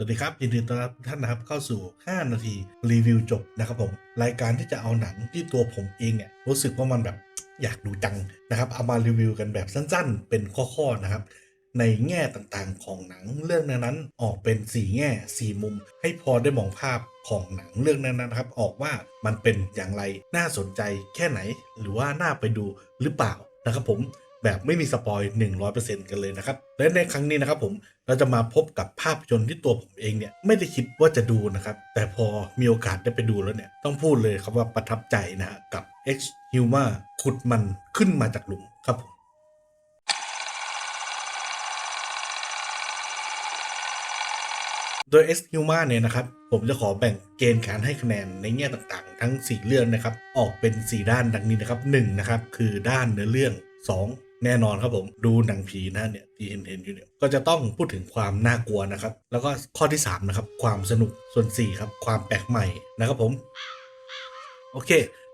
สวัสดีครับยินดีต้อนรับท่านนะครับเข้าสู่ 5 นาทีรีวิวจบนะครับผมรายการที่จะเอาหนังที่ตัวผมเองเนี่ยรู้สึกว่ามันแบบอยากดูจังนะครับเอามารีวิวกันแบบสั้นๆ เป็นข้อๆนะครับ ในแง่ต่างๆของหนังเรื่องนั้นๆออกเป็น 4 แง่ 4 มุม ให้พอได้มองภาพของหนังเรื่องนั้นๆนะครับออกว่ามันเป็นอย่างไรน่าสนใจแค่ไหน หรือว่าน่าไปดูหรือเปล่านะครับผม แบบไม่มีสปอย100%กันเลยนะครับ และในครั้งนี้นะครับผมเราจะมาพบกับภาพยนตร์ที่ตัวผมเองเนี่ยไม่ได้คิดว่าจะดูนะครับ แต่พอมีโอกาสได้ไปดูแล้วเนี่ยต้องพูดเลยครับว่าประทับใจนะฮะกับ X Huma ขุดมันขึ้นมาจากหลุมครับผมโดย X Huma เนี่ยนะครับผมจะขอแบ่งเกณฑ์การให้คะแนนในแง่ต่างๆ ทั้ง 4 เรื่องนะครับ ออกเป็น 4 ด้านดังนี้นะครับ1นะครับคือด้านเนื้อเรื่อง 2 แน่นอนครับผมดูหนังผีนะเนี่ยที่เห็นเห็นอยู่เนี่ยก็จะต้องพูดถึงความน่ากลัวนะครับ แล้วก็ข้อที่3นะครับความสนุกส่วน4ครับความแปลกใหม่นะครับผม โอเค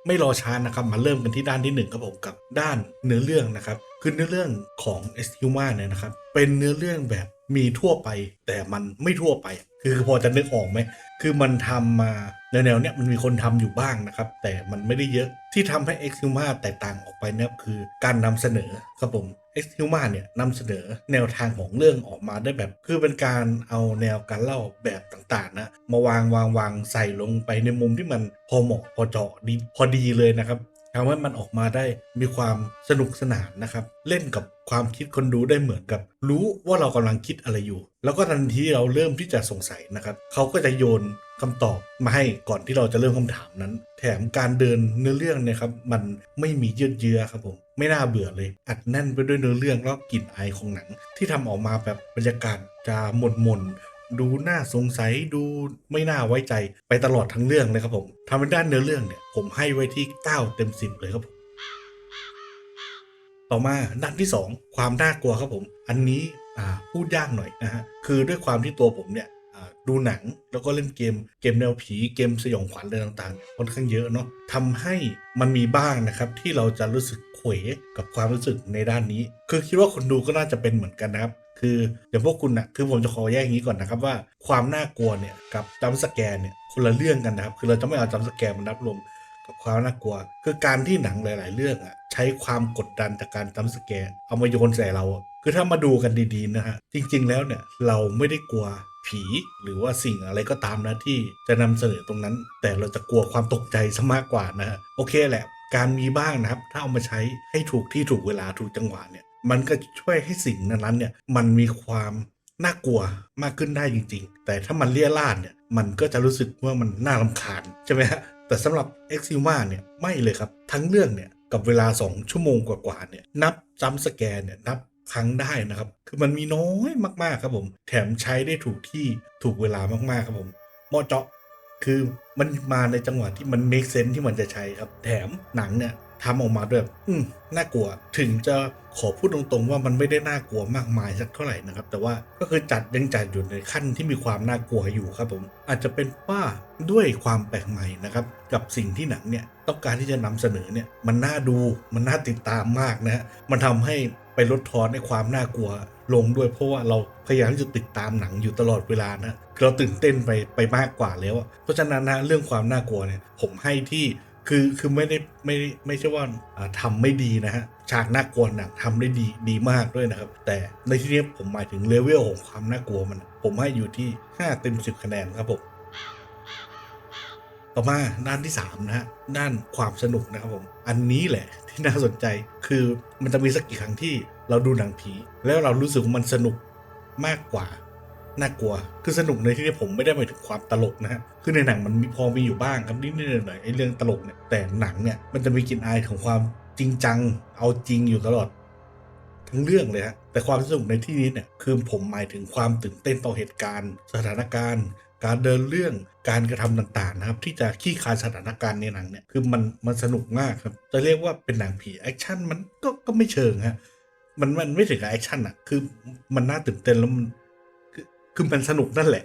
ไม่รอช้านะครับมาเริ่มกันที่ด้านที่หนึ่งครับผมกับด้านเนื้อเรื่องนะครับ คือเนื้อเรื่องของ e s h u m a เนี่ยนะครับ เป็นเนื้อเรื่องแบบมีทั่วไป แต่มันไม่ทั่วไป คือพอจะนึกออกไหม คือมันทำมาแนวๆเนี้ยมันมีคนทำอยู่บ้างนะครับ แต่มันไม่ได้เยอะที่ทำให้ e x h u m a แตกต่างออกไปเนี่ยคือการนำเสนอครับผม e x h u m a เนี่ยนำเสนอแนวทางของเรื่องออกมาได้แบบ คือเป็นการเอาแนวการเล่าแบบต่างๆนะมาวางวางวางใส่ลงไปในมุมที่มันพอเหมาะพอเจาะดีพอดีเลยนะครับ ทำให้มันออกมาได้มีความสนุกสนานนะครับ เล่นกับความคิดคนดูได้เหมือนกับ รู้ว่าเรากำลังคิดอะไรอยู่ แล้วก็ทันทีเราเริ่มที่จะสงสัยนะครับเขาก็จะโยนคำตอบมาให้ก่อนที่เราจะเริ่มคำถามนั้น แถมการเดินเนื้อเรื่องเนะครับมันไม่มียืดเยื้อครับผมไม่น่าเบื่อเลย อัดแน่นไปด้วยเนื้อเรื่องแล้วกลิ่นไอายของหนัง ที่ทำออกมาแบบบรรยากาศจะหม่นหม่นๆ ดูน่าสงสัยดูไม่น่าไว้ใจไปตลอดทั้งเรื่องเลยครับผมทำเป็นด้านเนื้อเรื่องเนี่ยผมให้ไว้ที่ 9 เต็ม 10 เลยครับผมต่อมาด้านที่ 2 ความน่ากลัวครับผม อันนี้พูดยากหน่อยนะฮะคือด้วยความที่ตัวผมเนี่ยดูหนังแล้วก็เล่นเกมเกมแนวผีเกมสยองขวัญอะไรต่างๆ ค่อนข้างเยอะเนาะทำให้มันมีบ้างนะครับที่เราจะรู้สึกเขวกับความรู้สึกในด้านนี้ คือคิดว่าคนดูก็น่าจะเป็นเหมือนกันนะครับ คืออย่างพวกคุณนะคือผมจะขอแยกอย่างนี้ก่อนนะครับว่าความน่ากลัวเนี่ยกับจัมสแกนเนี่ยคนละเรื่องกันนะครับ คือเราจะไม่เอาจัมสแกนมานับรวมกับความน่ากลัว คือการที่หนังหลาย ๆ เรื่องอะใช้ความกดดันจากการจัมสแกนเอามาโยนใส่เราอะคือถ้ามาดูกันดี ๆ นะฮะจริง ๆ แล้วเนี่ยเราไม่ได้กลัวผีหรือว่าสิ่งอะไรก็ตามนะที่จะนำเสนอตรงนั้น แต่เราจะกลัวความตกใจซะมากกว่านะฮะโอเคแหละ การมีบ้างนะครับ ถ้าเอามาใช้ให้ถูกที่ถูกเวลาถูกจังหวะเนี่ย มันก็ช่วยให้สิ่งนั้นๆเนี่ยมันมีความน่ากลัวมากขึ้นได้จริง ๆ แต่ถ้ามันเลี่ยราดเนี่ยมันก็จะรู้สึกว่ามันน่ารำคาญใช่ไหมฮะแต่สำหรับ e x i m a เนี่ยไม่เลยครับ ทั้งเรื่องเนี่ยกับเวลา 2 ชั่วโมงกว่าๆเนี่ยนับจัมสแกนเนี่ยนับครั้งได้นะครับ คือมันมีน้อยมากๆครับผม แถมใช้ได้ถูกที่ถูกเวลามากๆครับผมเหมาะเจาะคือมันมาในจังหวะที่มัน make sense ที่มันจะใช้ครับ แถมหนังเนี่ย ทำออกมาด้วยแบบ อืมน่ากลัว ถึงจะขอพูดตรงๆ ว่ามันไม่ได้น่ากลัวมากมายสักเท่าไหร่นะครับ แต่ว่าก็คือจัดยังจัดอยู่ในขั้นที่มีความน่ากลัวอยู่ครับผม อาจจะเป็นว่าด้วยความแปลกใหม่นะครับ กับสิ่งที่หนังเนี่ยต้องการที่จะนำเสนอเนี่ยมันน่าดูมันน่าติดตามมากนะฮะมันทำให้ไปลดทอนในความน่ากลัวลงด้วยเพราะว่าเราพยายามที่จะติดตามหนังอยู่ตลอดเวลานะคือเราตื่นเต้นไปไปมากกว่าแล้ว เพราะฉะนั้นนะเรื่องความน่ากลัวเนี่ยผมให้ที่ คือคือไม่ได้ไม่ไม่ใช่ว่าอ่าทำไม่ดีนะฮะฉากน่ากลัวหนังทำได้ดีดีมากด้วยนะครับ แต่ในที่นี้ผมหมายถึงเลเวลของความน่ากลัวมัน ผมให้อยู่ที่ 5 เต็ม 10 คะแนนครับผมต่อมาด้านที่ 3 นะฮะด้านความสนุกนะครับผม อันนี้แหละที่น่าสนใจคือมันจะมีสักกี่ครั้งที่เราดูหนังผี แล้วเรารู้สึกมันสนุกมากกว่า น่ากลัว คือสนุกในที่นี้ผมไม่ได้หมายถึงความตลกนะฮะ คือในหนังมันมีพอมีอยู่บ้างครับนิดหน่อยๆไอ้เรื่องตลกเนี่ย แต่หนังเนี่ยมันจะมีกลิ่นอายของความจริงจัง เอาจริงอยู่ตลอด ทั้งเรื่องเลยฮะ แต่ความสนุกในที่นี้เนี่ยคือผมหมายถึงความตื่นเต้นต่อเหตุการณ์ สถานการณ์ การเดินเรื่อง การกระทำต่างๆนะครับ ที่จะขี้คายสถานการณ์ในหนังเนี่ย คือมันมันสนุกมากครับ จะเรียกว่าเป็นหนังผีแอคชั่นมันก็ก็ไม่เชิงฮะ มันมันไม่ถึงกับแอคชั่นอะคือมันน่าตื่นเต้นแล้วมัน คือมันสนุกนั่นแหละ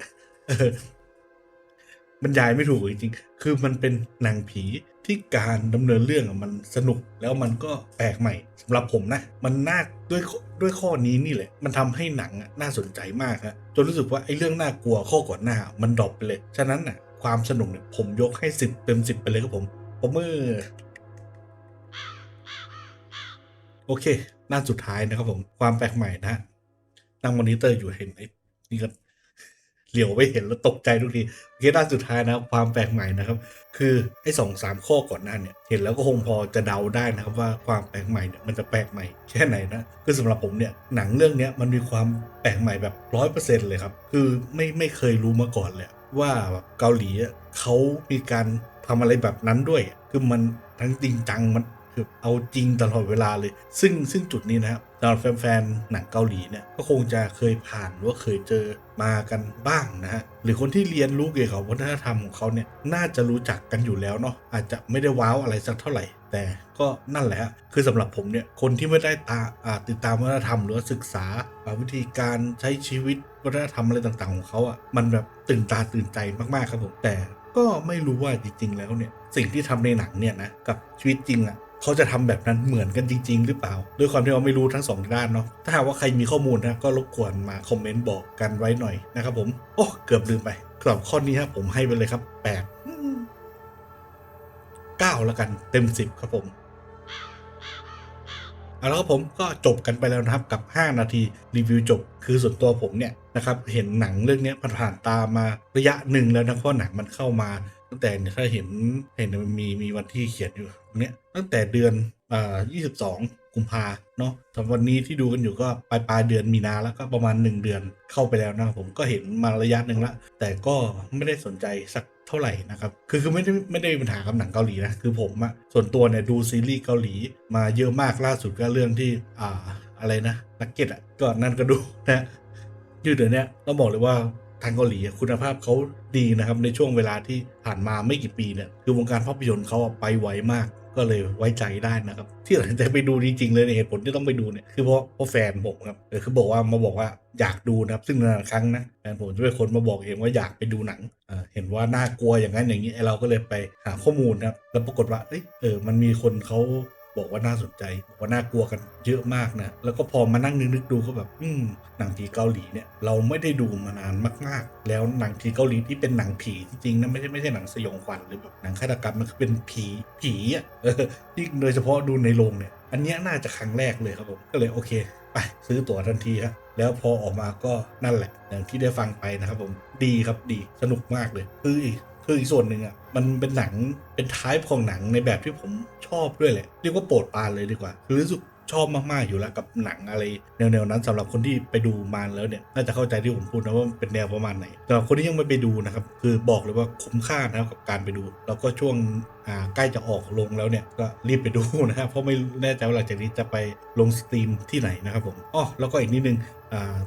บรรยายไม่ถูกจริงๆ คือมันเป็นหนังผีที่การดำเนินเรื่องมันสนุกแล้วมันก็แปลกใหม่สำหรับผมนะ มันน่าด้วยด้วยข้อนี้นี่แหละ มันทำให้หนังน่าสนใจมากฮะจนรู้สึกว่าไอ้เรื่องน่ากลัวข้อก่อนหน้า มันดรอปไปเลย ฉะนั้นน่ะ ความสนุกเนี่ยผมยกให้สิบเต็มสิบไปเลยครับผมผมเมื่อโอเคหน้าสุดท้ายนะครับผมความแปลกใหม่นะฮะนั่งมอนิเตอร์อยู่เห็นไอ้ นี่ก็เหลียวไปเห็นแล้วตกใจทุกทีโอเคด้านสุดท้ายนะความแปลกใหม่นะครับ คือไอ้สองสามข้อก่อนหน้าเนี่ย เห็นแล้วก็คงพอจะเดาได้นะครับว่าความแปลกใหม่เนี่ยมันจะแปลกใหม่แค่ไหนนะคือสำหรับผมเนี่ยหนังเรื่องเนี้ยมันมีความแปลกใหม่แบบร้อยเปอร์เซ็นต์เลยครับ คือไม่ไม่เคยรู้มาก่อนเลยว่าแบบเกาหลีเขามีการทำอะไรแบบนั้นด้วย คือมันทั้งจริงจังมันคือเอาจริงตลอดเวลาเลย ซึ่งซึ่งจุดนี้นะครับ สำหรับแฟนๆหนังเกาหลีเนี่ยก็คงจะเคยผ่านหรือว่าเคยเจอมากันบ้างนะฮะหรือคนที่เรียนรู้เกี่ยวกับวัฒนธรรมของเขาเนี่ยน่าจะรู้จักกันอยู่แล้วเนาะอาจจะไม่ได้ว้าวอะไรสักเท่าไหร่ แต่ก็นั่นแหละคือสำหรับผมเนี่ยคนที่ไม่ได้ตาอ่าติดตามวัฒนธรรมหรือศึกษาวิธีการใช้ชีวิตวัฒนธรรมอะไรต่างๆของเขาอะมันแบบตื่นตาตื่นใจมากๆครับผมแต่ก็ไม่รู้ว่าจริงๆแล้วเนี่ยสิ่งที่ทำในหนังเนี่ยนะกับชีวิตจริงอะ่ะ เขาจะทำแบบนั้นเหมือนกันจริง ๆ หรือเปล่า ด้วยความที่เราไม่รู้ทั้งสองด้านเนาะถ้าหากว่าใครมีข้อมูลนะก็รบกวนมาคอมเมนต์บอกกันไว้หน่อยนะครับผมโอ้เกือบลืมไปสำหรับข้อนี้ครับผมให้ไปเลยครับแปดเก้าแล้วกันเต็มสิบครับผมเอาละครับผมก็จบกันไปแล้วนะครับกับ 5 นาทีรีวิวจบ คือส่วนตัวผมเนี่ยนะครับเห็นหนังเรื่องนี้ผ่านๆตามาระยะหนึ่งแล้วนะเพราะหนังมันเข้ามา ตั้งแต่เนี่ยถ้าเห็นเห็นมันมีมีวันที่เขียนอยู่เนี้ยตั้งแต่เดือนอ่า22กุมภาเนาะสำหรับวันนี้ที่ดูกันอยู่ก็ปลายปลายเดือนมีนาแล้วก็ประมาณ 1 เดือนเข้าไปแล้วนะผมก็เห็นมาระยะหนึ่งละ แต่ก็ไม่ได้สนใจสักเท่าไหร่นะครับ คือคือไม่ได้ไม่ได้มีปัญหากับหนังเกาหลีนะ คือผมอะส่วนตัวเนี่ยดูซีรีส์เกาหลีมาเยอะมากล่าสุดก็เรื่องที่อ่าอะไรนะนักเก็ตอะก็นั่นก็ดูนะยืดเดี๋ยวเนี้ยต้องบอกเลยว่า ทางเกาหลีคุณภาพเขาดีนะครับในช่วงเวลาที่ผ่านมาไม่กี่ปีเนี่ยคือวงการภาพยนตร์เขาไปไวมากก็เลยไว้ใจได้นะครับ ที่หลังจะไปดูจริงๆเลยเนี่ยเหตุผลที่ต้องไปดูเนี่ยคือเพราะเพราะแฟนผมครับคือบอกว่ามาบอกว่าอยากดูนะครับ ซึ่งนานครั้งนะแฟนผมจะเป็นคนมาบอกเองว่าอยากไปดูหนังเเห็นว่าน่ากลัวอย่างนั้นอย่างนี้เราก็เลยไปหาข้อมูลนะครับแล้วปรากฏว่าเอ้ยเออมันมีคนเขา บอกว่าน่าสนใจบอกว่าน่ากลัวกันเยอะมากนะ แล้วก็พอมานั่งนึกๆดูก็แบบ อืมหนังผีเกาหลีเนี่ยเราไม่ได้ดูมานานมากๆ แล้วหนังผีเกาหลีที่เป็นหนังผีจริงๆนะไม่ใช่ไม่ใช่หนังสยองขวัญหรือแบบหนังฆาตกรรมมันคือเป็นผีผีอะที่โดยเฉพาะดูในโรงเนี่ย อันเนี้ยน่าจะครั้งแรกเลยครับผมก็เลยโอเคไปซื้อตั๋วทันทีครับแล้วพอออกมาก็นั่นแหละอย่างที่ได้ฟังไปนะครับผมดีครับดีสนุกมากเลยคือ คืออีกส่วนหนึ่งอะมันเป็นหนังเป็นท้ายของหนังในแบบที่ผมชอบด้วยแหละเรียกว่าโปรดปานเลยดีกว่า คือรู้สึกชอบมาก ๆ อยู่แล้วกับหนังอะไรแนว ๆ นั้นสำหรับคนที่ไปดูมาแล้วเนี่ยน่าจะเข้าใจที่ผมพูดนะว่าเป็นแนวประมาณไหนสำหรับคนที่ยังไม่ไปดูนะครับ คือบอกเลยว่าคุ้มค่านะครับกับการไปดู แล้วก็ช่วง ใกล้จะออกลงแล้วเนี่ยก็รีบไปดูนะครับเพราะไม่แน่ใจว่าหลังจากนี้จะไปลงสตรีมที่ไหนนะครับผมอ๋อแล้วก็อีกนิดนึง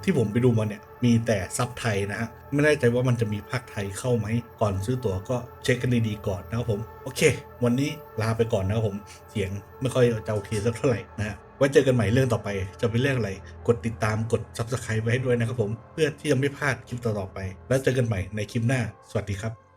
ที่ผมไปดูมาเนี่ยมีแต่ซับไทยนะฮะไม่แน่ใจว่ามันจะมีภาคไทยเข้าไหมก่อนซื้อตั๋วก็เช็คกันดีๆก่อนนะครับผมโอเค วันนี้ลาไปก่อนนะครับผมเสียงไม่ค่อยจะโอเคสักเท่าไหร่นะฮะไว้เจอกันใหม่เรื่องต่อไปจะเป็นเรื่องอะไร กดติดตามกด subscribe ไว้ให้ด้วยนะครับผมเพื่อที่จะไม่พลาดคลิปต่อๆไป แล้วเจอกันใหม่ในคลิปหน้า สวัสดีครับ